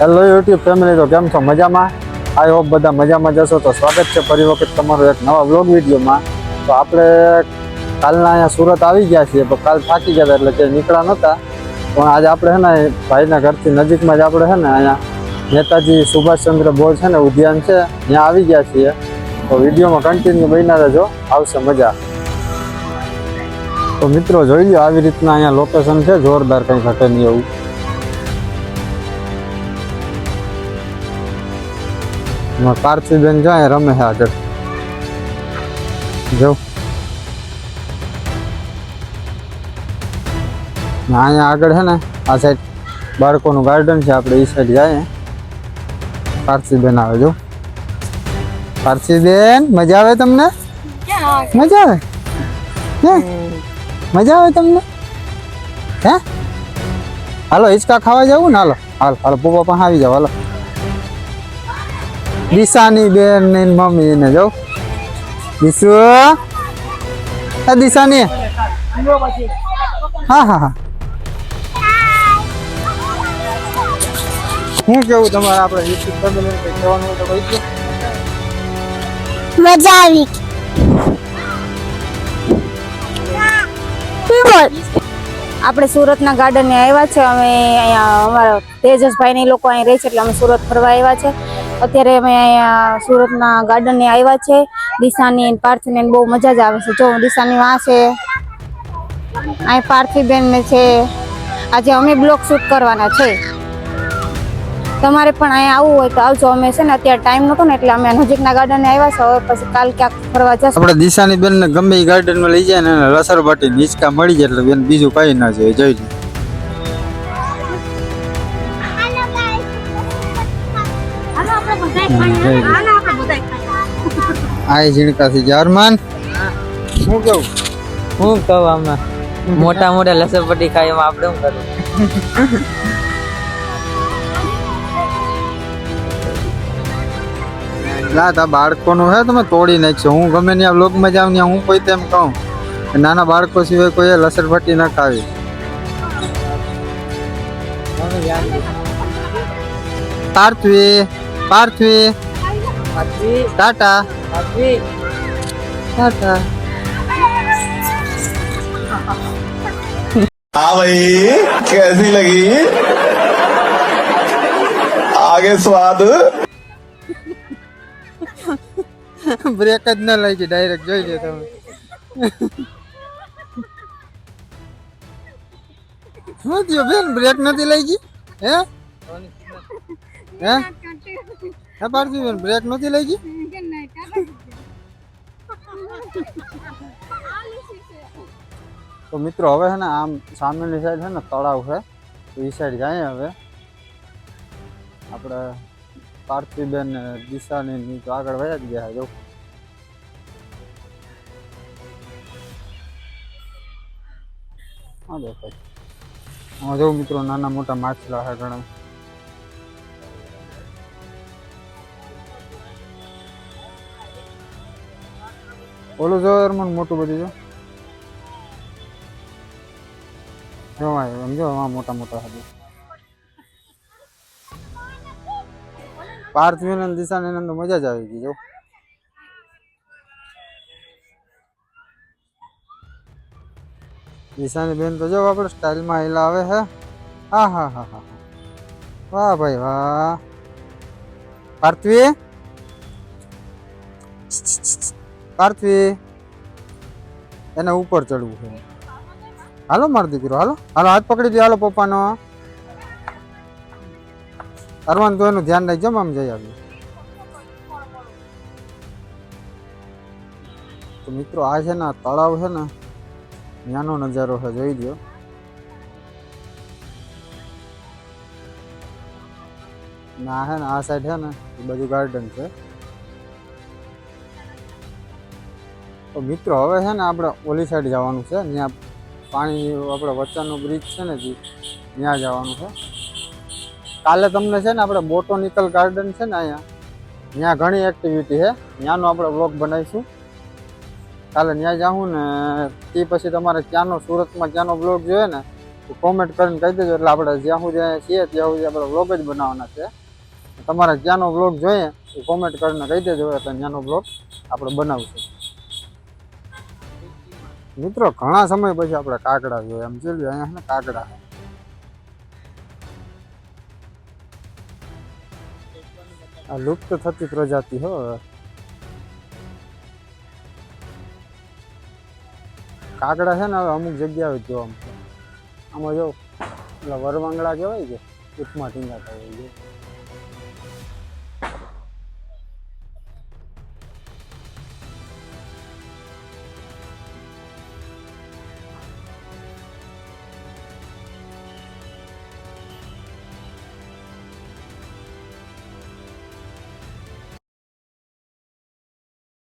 Hello YouTube family તો કેમ છો? મજામાં? આઈ હોપ બધા મજામાં જશો તો સ્વાગત છે ફરી વખત તમારો એક નવા બ્લોગ વિડીયોમાં. તો આપણે કાલના અહીંયા સુરત આવી ગયા છીએ, પણ કાલ થાકી ગયા એટલે કે નીકળ્યા નહોતા. પણ આજે આપણે છે ને, ભાઈના ઘરથી નજીકમાં જ આપણે છે ને, અહીંયા નેતાજી સુભાષચંદ્ર બોઝ છે ને, ઉદ્યાન છે, ત્યાં આવી ગયા છીએ. તો વિડીયોમાં કન્ટિન્યુ બન્યા રહેજો. આવશે મજા. તો મિત્રો, જોઈ લો આવી રીતના અહીંયા લોકેશન છે, જોરદાર કંઈ ઘટે નહીં એવું. પાર્થિવબેન જાય રમે છે આગળ જો ને અહીંયા આગળ છે ને આ સાઈડ બાળકોનું ગાર્ડન છે આપણે એ સાઈડ જાય પાર્થિવબેન આવે જો પાર્થિવબેન મજા આવે તમને મજા આવે હે મજા આવે તમને હે હાલો હિંચકા ખાવા જવું ને હાલો હાલ હાલો પપ્પા પાસે આવી જાવ હાલો દિશાની બેન ને મમ્મી ને જો. દિશુ. દિશાની. હા હા હા. શું કેવું તમારે આપણે મજા આવી. આપણે સુરતના ગાર્ડનને આવ્યા છે. અમે અહીંયા અમારા તેજસભાઈ ને લોકો અહીં રહે છે એટલે અમે સુરત ફરવા આવ્યા છે. અત્યારે અમે અહીંયા સુરતના ગાર્ડનને આવ્યા છે. દિશાની ને પાર્થિવને બહુ મજા જ આવે છે. જો દિશાની વાં છે, અહીં પાર્થિવબેન છે. આજે અમે બ્લોક શૂટ કરવાના છે. તમારે પણ અહીંયા આવવું હોય તો આવજો. અમે છે ને અત્યારે ટાઈમ નહોતો ને એટલે અમે નજીકના ગાર્ડનને આવ્યા છે. હવે પછી કાલ ક્યાંક ફરવા જશું. આપણે દિશાની બેનને ગમે એ ગાર્ડનમાં લઈ જાય ને રસર બાટી નીચકા મળી જાય એટલે બેન બીજું કઈ ના જોઈએ. જોઈ લે. આ ઝીણકા ગયા અરમાન શું હું કહું આમાં? મોટા મોટા લસણપટ્ટી ખાય એમાં આપણે શું કરું લા તા બાળકોનું હે તમે તોડી નાખશો. હું ગમે ત્યાં બ્લોગમાં જાઉં ત્યાં હું કોઈ તેમ કહું. નાના બાળકો સિવાય કોઈ લસરપટ્ટી ન ખાવી. પાર્થવી. પાર્થવી ટાટા ટાટા हाँ भाई कैसी लगी आगे स्वाद બ્રેક જ ન લઈ ગઈ ડાયરેક્ટ જોઈ લે તમે શું થયું બેન બ્રેક નથી લઈ ગઈ હે હે? હે પાર્થિવ બ્રેક નથી લઈ ગઈ? તો મિત્રો, હવે છે ને આમ સામેની સાઈડ છે ને, તળાવ છે. એ સાઈડ જાય હવે. આપણે પાર્થિબેન દિશાની તો આગળ વયા જ ગયા જો. હા દેખાય. હા જો મિત્રો, નાના મોટા માછલા છે ઘણા. ઓલું જો એરમન મોટું બધું જો. જોવાય એમ જો મોટા મોટા પાર્થિવ ને અને દિશાની અંદર મજા જ આવી ગઈ, જો. દિશાની બેન તો જો આપણે સ્ટાઇલમાં હેલા આવે હા હા હા હા હા. વાહ ભાઈ, વાહ. પાર્થવી? પાર્થવી એને ઉપર ચડવું છે. હાલો મારો દીકરો, હાલો. હાલો, હાથ પકડી દે હાલો, પપ્પાનો. અરવાન, તો એનું ધ્યાન રાખજો આમ જઈ આવ્યું તો મિત્રો, આ છે ને, આ તળાવ છે ને, ત્યાંનો નજારો છે, જોઈ લ્યો. ના હે ને, આ સાઈડ છે ને, એ બધું ગાર્ડન છે. તો મિત્રો, હવે છે ને આપણે ઓલી સાઈડ જવાનું છે. ત્યાં પાણી, આપણે વચ્ચેનો બ્રિજ છે ને જે, ત્યાં જવાનું છે. કાલે તમને છે ને આપણે બોટોનિકલ ગાર્ડન છે ને અહીંયા, ત્યાં ઘણી એક્ટિવિટી છે. ત્યાંનો આપણે વ્લોગ બનાવીશું. કાલે ત્યાં જાઉં ને તે પછી તમારે ત્યાંનો, સુરતમાં ક્યાંનો બ્લોગ જોઈએ ને કોમેન્ટ કરીને કહી દેજો. એટલે આપણે જ્યાં સુધી છીએ, ત્યાં સુધી આપણે વ્લોગ જ બનાવવાના છે. તમારે ક્યાંનો વ્લોગ જોઈએ એ કોમેન્ટ કરીને કહી દેજો. એટલે ત્યાંનો વ્લોગ આપણે બનાવશું. મિત્રો, ઘણા સમય પછી આપણે કાકડા જોઈએ. એમ છે અહીંયા ને કાકડા આ લુપ્ત થતી પ્રજાતિ, હો. કાગડા છે ને હવે અમુક જગ્યાએ જોવા મળે. આમાં જો પેલા વરવાંગડા કહેવાય કે ઉઠમાં ટીંગા કહેવાય છે